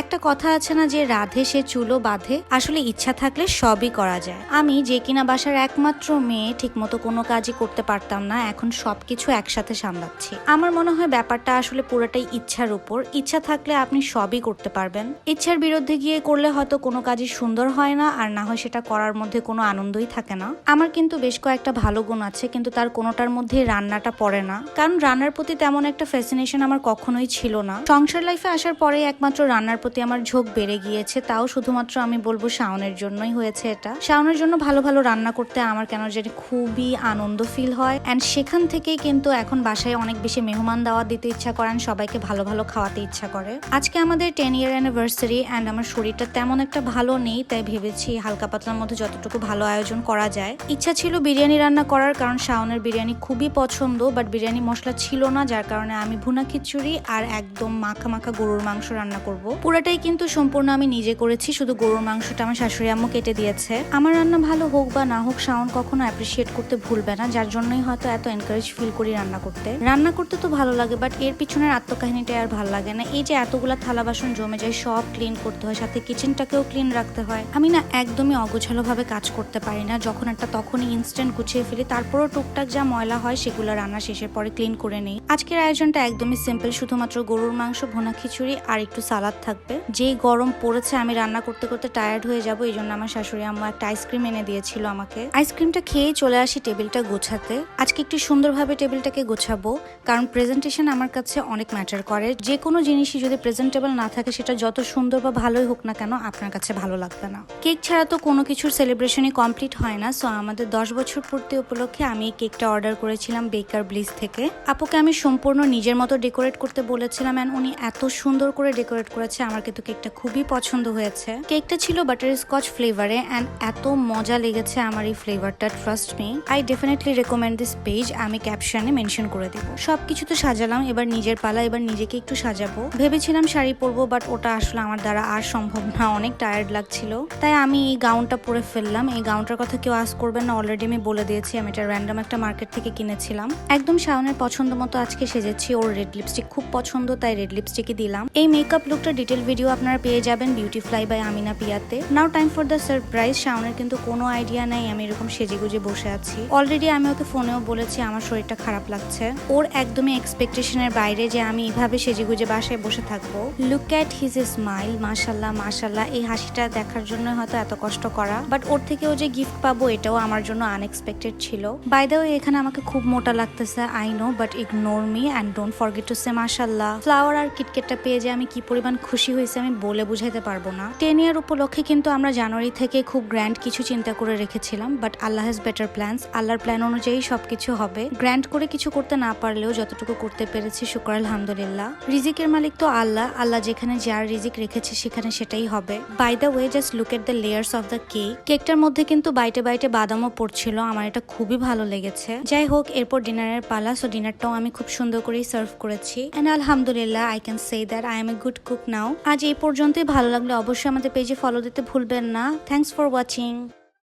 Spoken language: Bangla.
একটা কথা আছে না যে রাধে সে চুলো বাঁধে? আসলে ইচ্ছা থাকলে সবই করা যায়। আমি যে কিনা বাসার একমাত্র মেয়ে, ঠিকমতো কোনো কাজই করতে পারতাম না, এখন সবকিছু একসাথে সামলাচ্ছি। আমার মনে হয় ব্যাপারটা আসলে পুরোটাই ইচ্ছার উপর। ইচ্ছা থাকলে আপনি সবই করতে পারবেন। ইচ্ছার বিরুদ্ধে গিয়ে করলে হয়তো কোনো কাজই সুন্দর হয় না, আর না হয় সেটা করার মধ্যে কোনো আনন্দই থাকে না। আমার কিন্তু বেশ কয়েকটা ভালো গুণ আছে, কিন্তু তার কোনোটার মধ্যে রান্নাটা পড়ে না। কারণ রান্নার প্রতি তেমন একটা ফ্যাসিনেশন আমার কখনোই ছিল না। সংসার লাইফে আসার পরে একমাত্র রান্নার প্রতি আমার ঝোঁক বেড়ে গিয়েছে, তাও শুধুমাত্র আমি বলব শাওনের জন্যই হয়েছে এটা। শাওনের জন্য ভালো ভালো রান্না করতে আমার কেন জানি খুবই আনন্দ ফিল হয়। অ্যান্ড সেখান থেকেই কিন্তু এখন বাসায় অনেক বেশি মেহমান দাওয়া দিতে ইচ্ছা করেন সবাইকে ভালো ভালো খাওয়াতে ইচ্ছা করে। আজকে আমাদের টেন ইয়ার অ্যানিভার্সারি অ্যান্ড আমার শরীরটা তেমন একটা ভালো নেই, তাই ভেবেছি হালকা পাতলার মধ্যে যতটুকু ভালো আয়োজন করা যায়। ইচ্ছা ছিল বিরিয়ানি রান্না করার কারণ শাওনের বিরিয়ানি খুবই পছন্দ বাট বিরিয়ানি মশলা ছিল না, যার কারণে আমি ভুনা খিচুড়ি আর একদম মাখা মাখা গরুর মাংস রান্না করব। পুরাটাই কিন্তু সম্পূর্ণ আমি নিজে করেছি, শুধু গরুর মাংসটা আমার শাশুড়ি আম্মু কেটে দিয়েছে। আমার রান্না ভালো হোক বা না হোক, শাওন কখনো অ্যাপ্রিসিয়েট করতে ভুলবে না, যার জন্যই হয়তো এত এনকারেজ ফিল করি রান্না করতে। রান্না করতে তো ভালো লাগে বাট এর পিছনের আত্মকাহিনীটা আর ভালো লাগে না। এই যে এতগুলা থালা বাসন জমে যায়, সব ক্লিন করতে হয়, সাথে কিচেনটাকেও ক্লিন রাখতে হয়। আমি না একদমই অগোছালো ভাবে কাজ করতে পারি না, যখন একটা তখনই ইনস্ট্যান্ট গুছিয়ে ফেলি, তারপরও টুকটাক যা ময়লা হয়, সেগুলো রান্না শেষের পরে ক্লিন করে নেই। আজকের আয়োজনটা একদমই সিম্পল শুধুমাত্র গরুর মাংস, ভুনা খিচুড়ি আর একটু সালাদ থাকবে। যেই গরম পড়েছে, আমি রান্না করতে করতে টায়ার্ড হয়ে যাব, এই জন্য আমার শাশুড়ি আম্মা একটা আইসক্রিম এনে দিয়েছিল আমাকে। আইসক্রিমটা খেয়ে চলে আসি টেবিলটা গোছাতে। আজকে একটু সুন্দরভাবে টেবিলটাকে গোছাবো, কারণ প্রেজেন্টেশন আমার কাছে অনেক ম্যাটার করে। যে কোনো জিনিসই যদি প্রেজেন্টেবল না থাকে, সেটা যত সুন্দর বা ভালোই হোক না কেন, আপনার কাছে ভালো লাগবে না। কেক ছাড়া তো কোনো কিছুর সেলিব্রেশনই কমপ্লিট হয় না। সো আমাদের দশ বছর পূর্তি উপলক্ষে আমি এই কেকটা অর্ডার করেছিলাম বেকার ব্লিজ থেকে। আপুকে আমি সম্পূর্ণ নিজের মতো ডেকোরেট করতে বলেছিলাম অ্যান্ড উনি এত সুন্দর করে ডেকোরেট করেছে আমার কিন্তু কেকটা খুবই পছন্দ হয়েছে। কেকটা ছিল বাটার স্কচ ফ্লেভারে অ্যান্ড এত মজা লেগেছে আমার এই ফ্লেভারটা trust me I definitely recommend this page আমি ক্যাপশনে মেনশন করে দিব। সবকিছু তো সাজালাম, এবার নিজের পালা, এবার নিজেকে একটু সাজাবো। ভেবেছিলাম শাড়ি পরবো বাট ওটা আসলে আমার দ্বারা আর সম্ভব না, অনেক টায়ার্ড লাগছিল। তাই আমি এই গাউনটা পরে ফেললাম। এই গাউনটার কথা কেউ আস করবেন না অলরেডি আমি বলে দিয়েছি, আমি এটা র্যান্ডম একটা মার্কেট থেকে কিনেছিলাম। একদম শাওনের পছন্দ মতো আজকে সেজেছি, ওর রেড লিপস্টিক খুব পছন্দ, তাই রেড লিপস্টিকই দিলাম। এই মেকআপ লুকটা ডিটেল ভিডিও আপনারা পেয়ে যাবেন beauty fly by Amina পিয়াতে now time for the surprise শাওনের কিন্তু কোনো আইডিয়া নেই, আমি এরকম সেজে গুজে বসে আছি। অলরেডি আমি ওকে ফোনেও বলেছি, আমার শরীরটা খারাপ লাগছে। ওর একদমই এক্সপেকটেশনের বাইরে যে আমি এইভাবে সেজে গুজে বাসায় বসে থাকব। লুক অ্যাট হিজ স্মাইল মাশাল্লাহ মাশাল্লাহ, এই হাসিটা দেখার জন্য হয়তো এত কষ্ট করা। বাট ওর থেকেও যে গিফট পাবো, এটাও আমার জন্য আনএক্সপেক্টেড ছিল। বাই দ্য এখানে আমাকে খুব মোটা লাগতেছে I know but ignore me and don't forget to say মাশাল্লাহ। ফ্লাওয়ার আর কিটকেটটা পেয়ে যে আমি কি পরিমাণ খুশি হয়েছে আমি বলে বুঝাইতে পারব না। টেন ইয়ার উপলক্ষে কিন্তু আমরা জানুয়ারি থেকে খুব গ্র্যান্ড কিছু চিন্তা করে রেখেছিলাম but Allah has better plans আল্লাহর প্ল্যান অনুযায়ী সবকিছু হবে। গ্র্যান্ড করে কিছু করতে না পারলেও যতটুকু করতে পেরেছি, শুক্র, আলহামদুলিল্লাহ। রিজিকের মালিক তো আল্লাহ। আল্লাহ যেখানে যার রিজিক রেখেছে, সেখানে সেটাই হবে। By the way just look at the layers of the cake কেকটার মধ্যে কিন্তু বাইটে বাইটে বাদামও পড়ছিল। আমার এটা খুবই ভালো লেগেছে। যাই হোক, এরপর ডিনারের পালা। সো ডিনারটাও আমি খুব সুন্দর করেই সার্ভ করেছি। এন্ড আলহামদুলিল্লাহ I can say that I am a good cook now আজ এই পর্যন্তই। ভালো লাগলে অবশ্যই আমাদের পেজে ফলো দিতে ভুলবেন না। Thanks for watching